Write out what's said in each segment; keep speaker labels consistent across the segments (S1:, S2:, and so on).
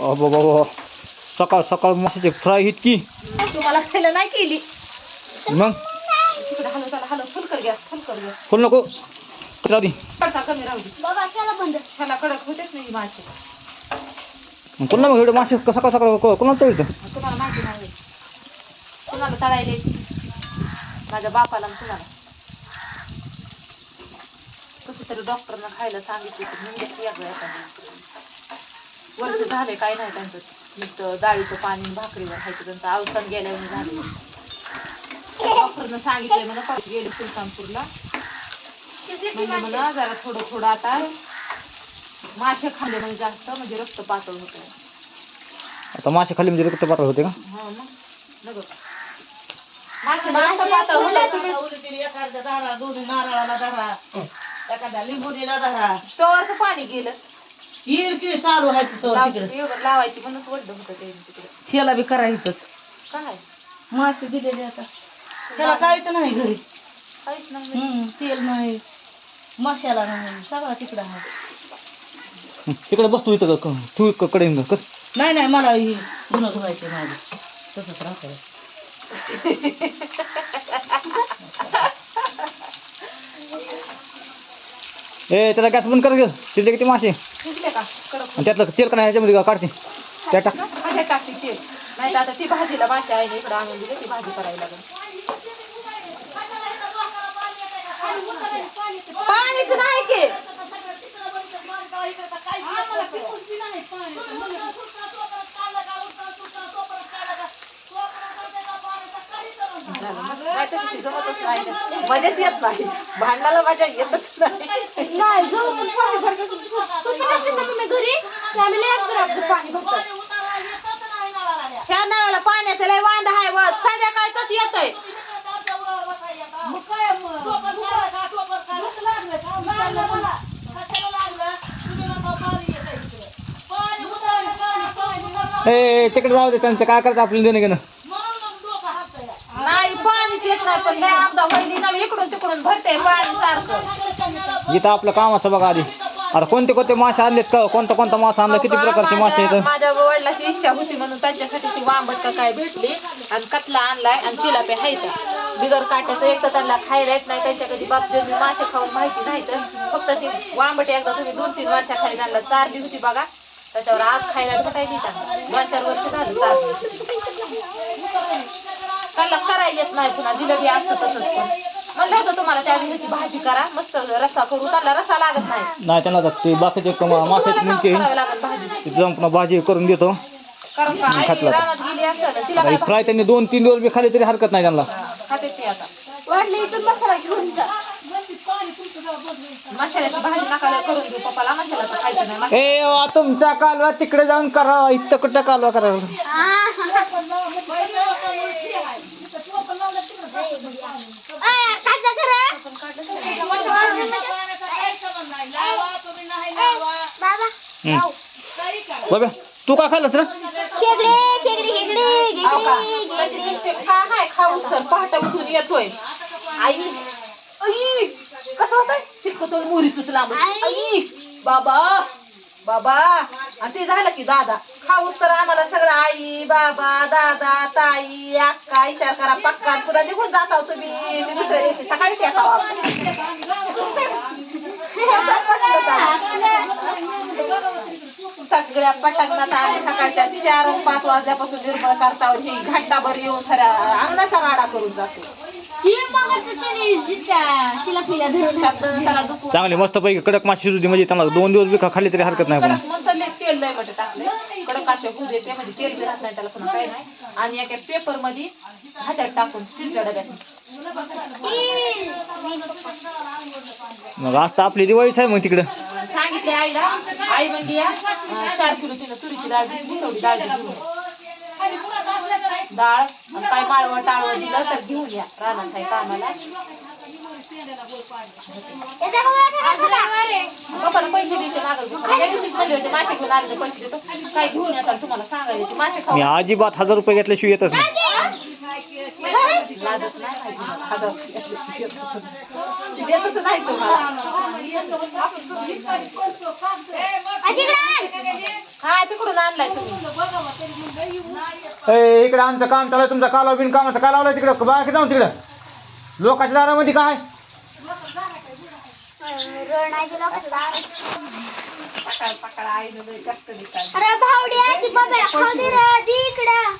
S1: अबो बाबा सकाळ सकाळ माशाची फ्राय इतकी
S2: तुम्हाला खायला नाही केली.
S1: मग?
S2: फुल
S1: नको. राहू दे. मग कोणाला मग एवढे मासे क- सकाळ सकाळ को- कोणाला तळतं?
S2: तुम्हाला माहिती नाही. तुम्हाला तळायला. माझ्या बापाला आणि तुम्हाला. कसं तरी डॉक्टरनं खायला सांगितलं एक दिवशी. वर्ष झाले काय नाही त्यांचं. नुसतं डाळीचं पाणी आणि भाकरीवर खायचं त्यांचं अवसान गेल्यावर झाले. डॉक्टरनं सांगितलंय मला परत गेले सुलतानपूरला. म्हणजे मला जरा थोडं थोडं आता मासे खाल्ले म्हणजे जास्त म्हणजे रक्त पातळ होतं
S1: आता मासे खाली म्हणजे रक्त पातळ होते का?
S2: हा मग. नगर मासे जास्त पातळ होते तुम्ही?
S3: एखाद्या झाडा दोन्ही नारळाला धरा. एखाद्या लिंबुनीला धरा.
S2: तोवर पाणी गेलं.
S3: येईल की चालू आहे तिथं
S2: लाव-
S3: तिकडे.
S2: एवढं लावायची म्हणूनच वड्ड होतं ते तिकडे.
S3: शेला बी करायचंच
S2: काय?
S3: मासे दिलेले आता. त्याला काहीच नाही घरी.
S2: काहीच नाही
S3: हम्म, तेल नाही. मसाला नाही. सगळा तिकडं आहे.
S1: तिकडे बसतो इथं क- तू क- कडे येऊन कर.
S3: नाही नाही मला ही धुणं धुवायचे माझे. तसंच राहतं.
S1: ए त्याला गॅस बंद कर ग. तिथे किती मासे? आणि
S2: का? कडक
S1: त्यातलं तेल का नाही ह्याच्यामध्ये का काढते. त्या टाक.
S2: टाकते तेल. नाही तर आता ती भाजीला मासे आहे ना इकडे आणून दिली ती भाजी करायला लागेल. पाणीच नाही की झालं, मस्त. नाही तर जमतच नाही. मजाच येत नाही. भांडणाला मजा येतच नाही. ह्या नळाला पाण्याचं लय वांद आहे व संध्याकाळच येतोय.
S1: ए तिकडे जाऊ दे त्यांचं काय करायचं आपल्याला देणं घेणं
S2: नाही पाणीच येत नाही पण लय आमदा वहिनी ना इकडून तिकडून भरते पाणी सारखं
S1: इथं आपलं कामाचं बघा आधी. अरे कोणते कोणते मासे आणलेत का? कोणता कोणता मासा आणला? किती प्रकारचे मासे
S2: माझ्या
S1: आहेत?
S2: माझ्या वडिलाची इच्छा होती म्हणून त्यांच्यासाठी ती वांबट का काय भेटली आणि कतला आणलाय आणि चिलापे हायचा बिगर काट्याचं एक तर त्यांना खायला येत नाही त्यांच्या कधी बाप जन्मी मासे खाऊन माहिती नाही तर फक्त ती वांबट एकदा तुम्ही दोन तीन वर्षाखाली त्यांना चारली होती बघा. त्याच्यावर आज खायला भेटायली त्यांना दोन चार वर्ष झाली चारली. त्यांना करायला येत नाही पुन्हा जिलेबी असतं तसंच पण. म्हणलं होतं तुम्हाला त्या ह्याची भाजी करा मस्त रस्सा करू त्याला रस्सा लागत नाही.
S1: नाही त्यांना आता ते बाकीचे मासे
S2: तुम्हाला
S1: नेमके
S2: करावी लागत भाजी.
S1: तिथे जाऊन पुन्हा भाजी करून देतो.
S2: कारण का आई
S1: खातला.
S2: रानात गेली असेल तिला काय
S1: फ्राय त्यांनी दोन तीन दिवस बी खाली तरी हरकत नाही त्यांना.
S2: खाते ती आता. वाटले इथून मसाला घेऊन जा. मसाल्याची भाजी नका करून देऊ पप्पाला मसाल्याचं खायचं नाही. मसाला-
S1: ए वा, तुमच्या कालवा तिकडे जाऊन करा इथं कुठं कालवा करा हम्म. बाबा तू का खाल्लंस
S2: उठून येतोय. आई आई कसं होतंय? तितकं तोंड मुरीच लांब आई बाबा बाबा. आणि ते झालं की दादा. खाऊस तर आम्हाला सगळं आई बाबा दादा ताई अक्का विचार करा पक्का तुला निघून जात आहो तुम्ही. दुसऱ्या दिवशी सकाळीच येत आहो सगळ्या पटांगणात आम्ही सकाळच्या चार पाच वाजल्यापासून निर्मळ करता ही घंटाभर येऊन सऱ्या अंगणाचा राडा करून जातो.
S1: चांगली मस्त पैकी कडक माशी शिजू दे म्हणजे त्यांना दोन दिवस बी खा- खाल्ली तरी हरकत नाही
S2: असे होऊ देते म्हणजे तेल बी राहत नाही त्याला पुन्हा काही नाही. आणि एका पेपरमध्ये ह्याच्यात टाकून स्टीलच्या डब्यात.
S1: मग आज तर आपली दिवाळीच आहे मग तिकडं.
S2: सांगितले आईला आई म्हणली या अं, चार किलो तिनं तुरीची डाळ घेतली तेवढी डाळ या. डाळ आणि काय माळवं टाळवं दिलं तर घेऊन या रानात आहे कामाला. पप्पाला पैसे बिशे मागत होते. त्या दिवशीच म्हणले होते? मासे घेऊन आले तर पैसे देतो. काय घेऊन येतात तुम्हाला सांगायला ते मासे
S1: मी
S2: खाऊ
S1: अजिबात हजार रुपये घेतल्याशिवाय येतच नाही.
S2: लाजच नाही माहिती मला. हजार घेतल्याशिवाय येतच नाही. देतच नाही तुम्हाला. हा तिकडून आणलाय तुम्ही?
S1: ए इकडे आमचं काम चालू आहे. तुमचा कालाव बिन कामाचं काय लावलं तिकडं? बाकी जाऊन तिकडं. लोकांच्या दारामध्ये काय?
S4: अरे भावड्या ती बघा खाऊ दे रे इकडं.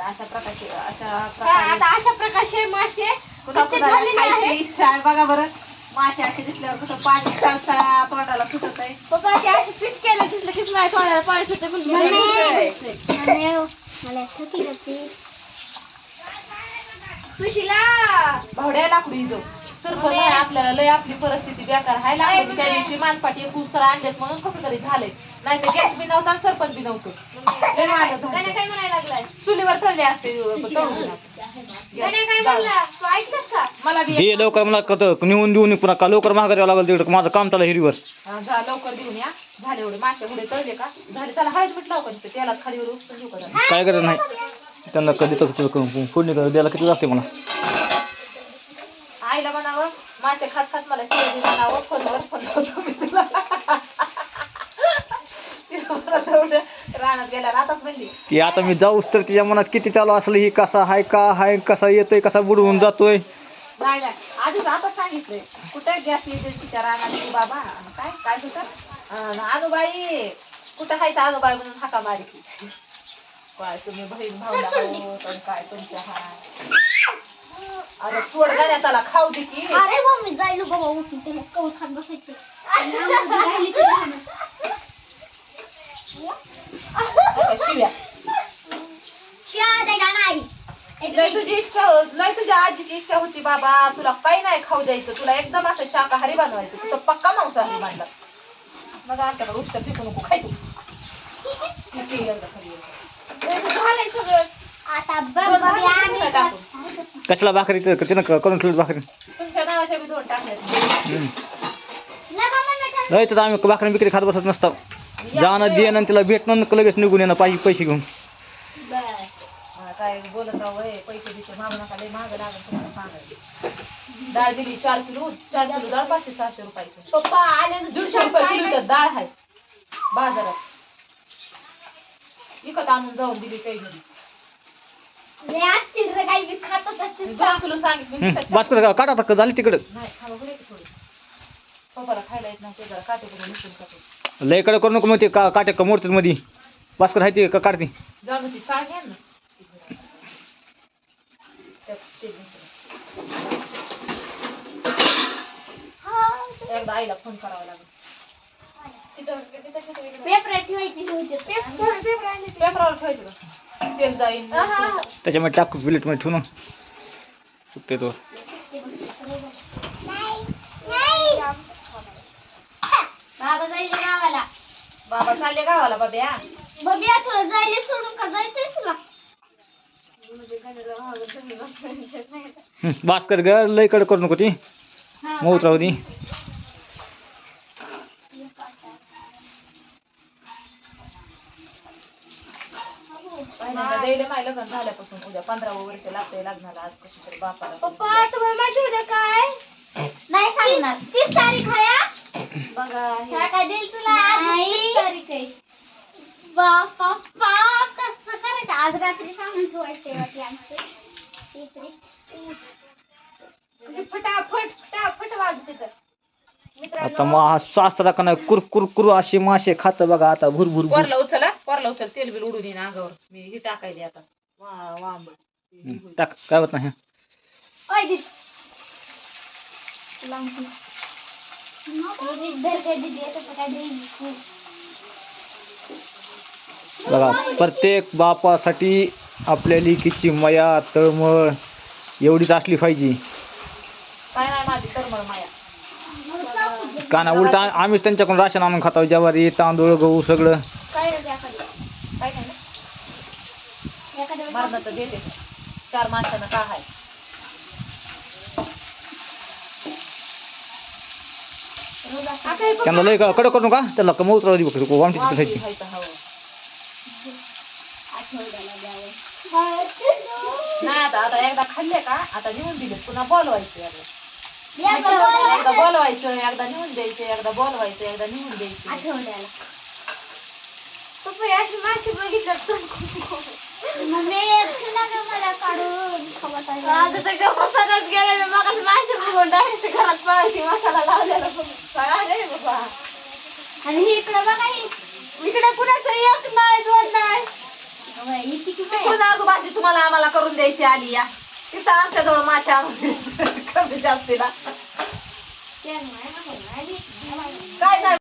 S2: अशा प्रकारचे अशा प्रकारे
S4: आता अशा प्रकारचे मासे
S2: कुणा
S4: कच्चे
S2: कुणाला
S4: झालेले
S2: खायची
S4: आहेत.
S2: इच्छा आहे बघा बरं. मासे असे दिसल्यावर कसं पाणी कळसा तोंडाला सुटत आहे.
S4: पप्पा ते असे पीस केले दिसलं की माझ्या तोंडाला पाणी सुटते सुशिला!
S2: भावड्या लाकडी जो? सरपण आहे आपल्याला लय आपली परिस्थिती बेकार आहे. लाकडी त्या दिवशी मानपाटी एक तर आणलेत म्हणून कसं तरी झालंय. नाही तर गॅस बी नव्हता आणि सरपण बी नव्हतं. लय महाग झालं.
S4: गाण्या काय म्हणायला लागलाय?
S2: चुलीवर तळले असते तळून.
S4: गाण्या काय म्हणला? तू ऐकलंस का?
S2: मला बी
S1: दे लवकर मला कत नेऊन देऊन पुन्हा. का लवकर महाग द्यावं लागेल तिकडं? माझं काम चालू आहे हिरीवर.
S2: हा, जा लवकर देऊन या. झाले एवढे. मासे एवढे तळले का? झाले त्याला हळद मीठ लावू का तिथे? तेलात खालीवर उपसून घेऊ का जरा?
S1: काय गरज नाही. त्यांना कधी तर फोडणी द्यायला किती लागते मला
S2: आईला म्हणावं मासे खात खात मला शिवाजी म्हणावं फोनवर तुला. रानात गेल्यावर आताच म्हणली.
S1: की आता मी जाऊच तर तिच्या मनात किती चालू असलं ही कसा हाय का हाय कसा येतोय कसा बुडवून जातोय?
S2: नाही नाही आधीच आता सांगितलंय कुठे गॅस येते तिच्या रानात? ती बाबा काय काय होतं अं, अनुबाई कुठं हायचं अनुबाई म्हणून हाका मारी काय तुम्ही बहीण भाऊला हो पण काय तुमच्या हाय अरे सोड गाण्यात त्याला खाऊ दे की.
S4: अरे मम्मी जायलो बाबा उठून त्याला कवळ खात बसायचे. आणि आम्हाला राहिली तुझ्या हातात.
S2: आता शिव्या.
S4: शिव्या द्यायला नाही
S2: लय तुझी इच्छा हो- लय तुझ्या आजीची इच्छा होती बाबा. तुला काही नाही खाऊ द्यायचं. तुला एकदम असं शाकाहारी बनवायचं. तुझं पक्का मांसाहारी बांधला मग आमच्याकडे उष्ट पिकू नको खाय तू. ती पी एकदा खाली एकदा.
S1: कशाला भाकरी तर तिनं क- करून ठेवली भाकरी. नाही तर आम्ही भाकरी बिकरी खात बसत नसतो. जाणं देणं आणि तिला भेटणं आणि लगेच निघून येणं पाहिजे पैसे घेऊन.
S2: काय बोलत पैसे बिशे मागू नका लय तुम्हाला सांगायला. डाळ दिली चार किलो चार किलो डाळ पाचशे सहाशे रुपयाची.
S4: पप्पा आले ना
S2: दीडशे रुपये किलो तर डाळ आहे बाजारात. विकत आणून जाऊन दिली काही घरी
S4: लय काही बी खातच असतील.
S2: दोन किलो सांगितलं
S1: हम्म.
S2: विकत
S1: बस कर काटा टाक झाली तिकडं
S2: नाही खावा बरं की थोडी पप्पाला खायला येत नाही ते जरा काटे करून निसून खातो
S1: लयकडे करू नको मग ते का काटे मोडतात मध्ये भास्कर आहे ते का काढते
S2: जाऊ ती चाळ घ्या ना त्यात ते घ्या.
S4: हा.
S2: एकदा आईला फोन करावा लागेल तिथं तिथं तिथं इकडं.
S4: पेपर ठेवायची होते
S2: पेपरावर ठेवायचं का तेल जाईन.
S1: त्याच्यामध्ये टाक प्लेटमध्ये ठेवून सुटते तो.
S4: बाबा जायले गावाला.
S2: बाबा चालले गावाला बाब्या
S4: बबिया तुला जायले सोडून का जायचंय तुला?
S1: हम्म. भास्कर ग लयकडे करू नको ती.
S4: हा,
S1: मग उतराव
S2: पहिल्यांदा द्यायला माय लग्न झाल्यापासून उद्या पंधरावं वर्ष लागतंय लग्नाला आज कशी तरी बापाला
S4: पप्पा तुम्हाला माहिती होतं काय? नाही सांगणार. तीस तारीख आहे हा?
S2: बघा
S4: ह्या काय देईल तुला? आज तीस तारीख आहे. पप्पा कसं करायचं? आज रात्री सांगून ठेवायचं वाटलं आमचं इकडे.
S2: फटाफट फटाफट वाजते तर.
S1: आता मग सासरा का नाही कुर कुर कुर असे मासे खात बघा आता भूर भूर भूर
S2: वरला उचला. वरला उचल तेल बिल उडून येईन अंगावर. मी ही टाकायली आता. वा वांब
S1: हम्म. टाक. काय होत नाही? बघा प्रत्येक बापासाठी आपल्या लेकीची मया तळमळ एवढीच असली पाहिजे.
S2: काय नाही माझी तरमळ माया.
S1: का ना उलट आम्हीच त्यांच्याकडून राशन आणून खातो ज्वारी तांदूळ गहू सगळं
S4: काय रे एखादं?
S2: काय नाही
S4: वेळेस
S2: मरणाचं देते चार माणसानं का आहे
S1: त्यांना लय कडक करू का त्याला कम उतरावं दे बघ आमची
S2: वांगी
S1: तिथे खायची.
S2: खायचं हवं
S4: आठवड्याला द्यावं.
S2: नाही आता आता एकदा खाल्ले का? आता नेऊन दिले पुन्हा बोलवायचे
S4: एकदा
S2: एकदा
S4: बोलवायचं
S2: एकदा निघून द्यायचं एकदा बोलवायचं एकदा निघून द्यायचं
S4: आठवड्याला. पप्पा अशी माशी बघितलं मम्मी येते ना ग मला काढून खवत आहे.
S5: आता तर गप्पाच गेले. मग मासे बघून डायरेक्ट घरात पळायची मसाला लावलेला बाबा.
S4: आणि ही इकडं बघा ही
S5: इकडे कुणाचं? एक नाही दोन नाही.
S4: इथे की बाई.
S5: तिकडून आजूबाजी तुम्हाला आम्हाला करून द्यायची आली या? तिथं आमच्याजवळ माशा कमी जास्तीला.
S4: नाही.
S5: काय नाही.